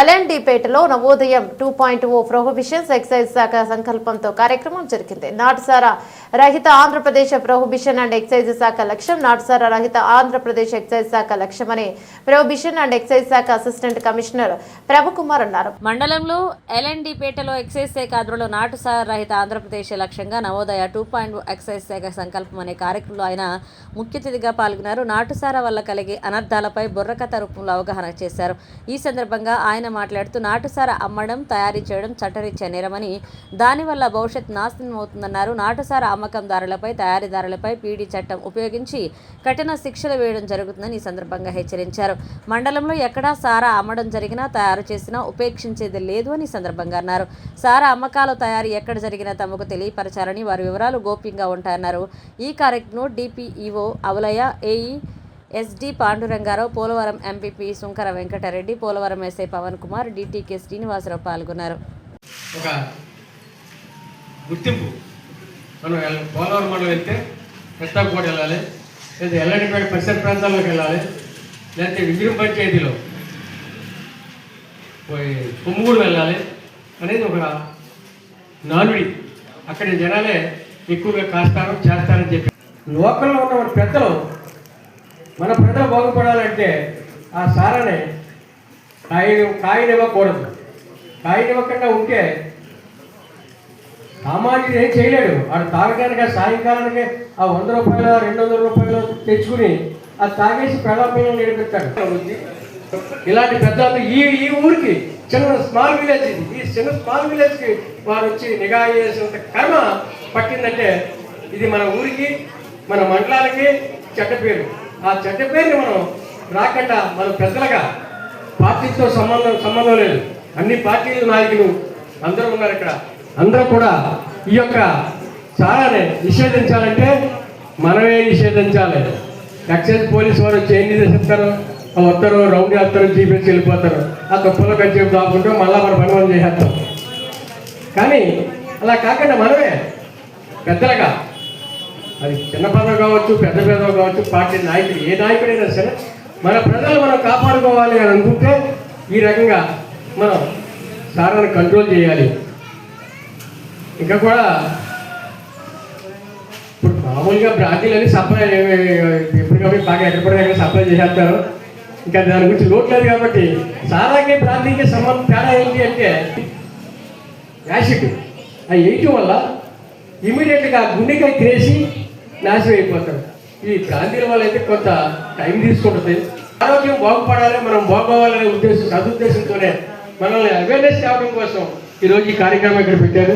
ఎల్ఎన్డీపేటలో Navodayam two point O prohibitions excise శాఖ సంకల్పంతో కార్యక్రమం జరిగింది. నాటుసారా రహిత ఆంధ్రప్రదేశ్ ప్రొహిబిషన్ అండ్ ఎక్సైజ్ శాఖ లక్ష్యం నాటుసారా రహిత ఆంధ్రప్రదేశ్ ఎక్సైజ్ శాఖ లక్ష్యమని ప్రొహిబిషన్ అండ్ ఎక్సైజ్ శాఖ అసిస్టెంట్ కమిషనర్ ప్రభుకుమార్ అన్నారు. మండలంలో ఎల్ఎన్డీపేటలో ఎక్సైజ్ శాఖ ఆధ్వర్యంలో నాటుసారా రహిత ఆంధ్రప్రదేశ్ లక్ష్యంగా నవోదయ టూ పాయింట్ ఎక్సైజ్ శాఖ సంకల్పం అనే కార్యక్రమంలో ఆయన ముఖ్య అతిథిగా పాల్గొన్నారు. నాటుసార వల్ల కలిగే అనర్థాలపై బుర్రకథ రూపంలో అవగాహన చేశారు. ఈ సందర్భంగా ఆయన మాట్లాడుతూ నాటుసార అమ్మడం తయారీ చేయడం చట్టరీత్యా నేరమని. దానివల్ల భవిష్యత్ నాశనం అవుతుందన్నారు. నాటుసార అమ్మకందారులపై తయారీదారులపై పీడీ చట్టం ఉపయోగించి కఠిన శిక్షలు వేయడం జరుగుతుందని ఈ సందర్భంగా హెచ్చరించారు. మండలంలో ఎక్కడా సారా అమ్మడం జరిగినా తయారు చేసినా ఉపేక్షించేది లేదు అని సందర్భంగా అన్నారు. సారా అమ్మకాల తయారీ ఎక్కడ జరిగినా తమకు తెలియపరచాలని వారి వివరాలు గోప్యంగా ఉంటాయన్నారు. ఈ కార్యక్రమంలో DPEO Avalaya AE SD Pandurangarao Polavaram MPP Sunkara Venkatareddy Polavaram SI Pavan Kumar DTK Srinivasarao పాల్గొన్నారు. ఒక గుర్తింపు. మనం పోలవరం మండలం వెళ్తే కృష్ణాపూట వెళ్ళాలి లేదా ఎల్లండిపేట పరిసర ప్రాంతాల్లోకి వెళ్ళాలి లేకపోతే విజయం పంచాయతీలో పోయి కొమ్ముగూడు వెళ్ళాలి అనేది ఒక నానుడి. అక్కడి జనాలే ఎక్కువగా కాస్తారు చేస్తారని చెప్పి. లోకల్లో ఉన్న మన పెద్దలు మన ప్రజలు బాగుపడాలంటే ఆ సారని కాయ కాయనివ్వకూడదు కాయనివ్వకుండా ఉంటే సామాన్యుడు ఏం చేయలేడు. వాడు తాగడానికి సాయంకాలానికి ఆ వంద రూపాయలు రెండు వందల రూపాయలు తెచ్చుకుని అది తాగేసి పిల్లలు నేర్పిస్తాడు ఇలాంటి పెద్దలు ఈ ఈ ఊరికి చిన్న స్మాల్ విలేజ్ ఇది. ఈ చిన్న స్మాల్ విలేజ్కి వారు వచ్చి నిఘా చేసినంత కర్మ పట్టిందంటే ఇది మన ఊరికి మన మండలానికి చెడ్డ పేరు. ఆ చెడ్డ పేరుని మనం రాకుండా మన పెద్దలుగా పార్టీతో సంబంధం సంబంధం లేదు. అన్ని పార్టీల నాయకులు అందరూ ఉన్నారు ఇక్కడ. అందరూ కూడా ఈ యొక్క సారాన్ని నిషేధించాలంటే మనమే నిషేధించాలి. ఎక్సైజ్ పోలీస్ వారు వచ్చి ఏం నిషేధిస్తారు వస్తారు రౌండ్ చేస్తారు జీపీఎస్ వెళ్ళిపోతారు. ఆ తుప్పలో కట్టి దాక్కుంటూ మళ్ళీ మన పని మనం చేసేస్తాం. కానీ అలా కాకుండా మనమే పెద్దలుగా అది చిన్న కావచ్చు పెద్ద పదవి కావచ్చు పార్టీ నాయకుడు ఏ నాయకుడైనా సరే మన ప్రజలు మనం కాపాడుకోవాలి అని అనుకుంటే ఈ రకంగా మనం సారాన్ని కంట్రోల్ చేయాలి. ఇంకా కూడా ఇప్పుడు మామూలుగా బ్రాంతీలని సప్లై ఎప్పటికప్పుడు బాగా ఎక్కడ సప్లై చేసేస్తారు. ఇంకా దాని గురించి లోటు లేదు కాబట్టి సారాకి బ్రాజిల్కి సంబంధం తేడా ఏంటి అంటే యాసిడ్. ఆ వేయటం వల్ల ఇమీడియట్గా గుండెకాయ తీసి నాశనం అయిపోతాడు. ఈ ప్రాంతీయుల వాళ్ళైతే అయితే కొంత టైం తీసుకుంటుంది. ఆరోగ్యం బాగుపడాలి మనం బాగోవాలనే ఉద్దేశం సదుద్దేశంతోనే మనల్ని అవేర్నెస్ తేవడం కోసం ఈరోజు ఈ కార్యక్రమం ఇక్కడ పెట్టారు.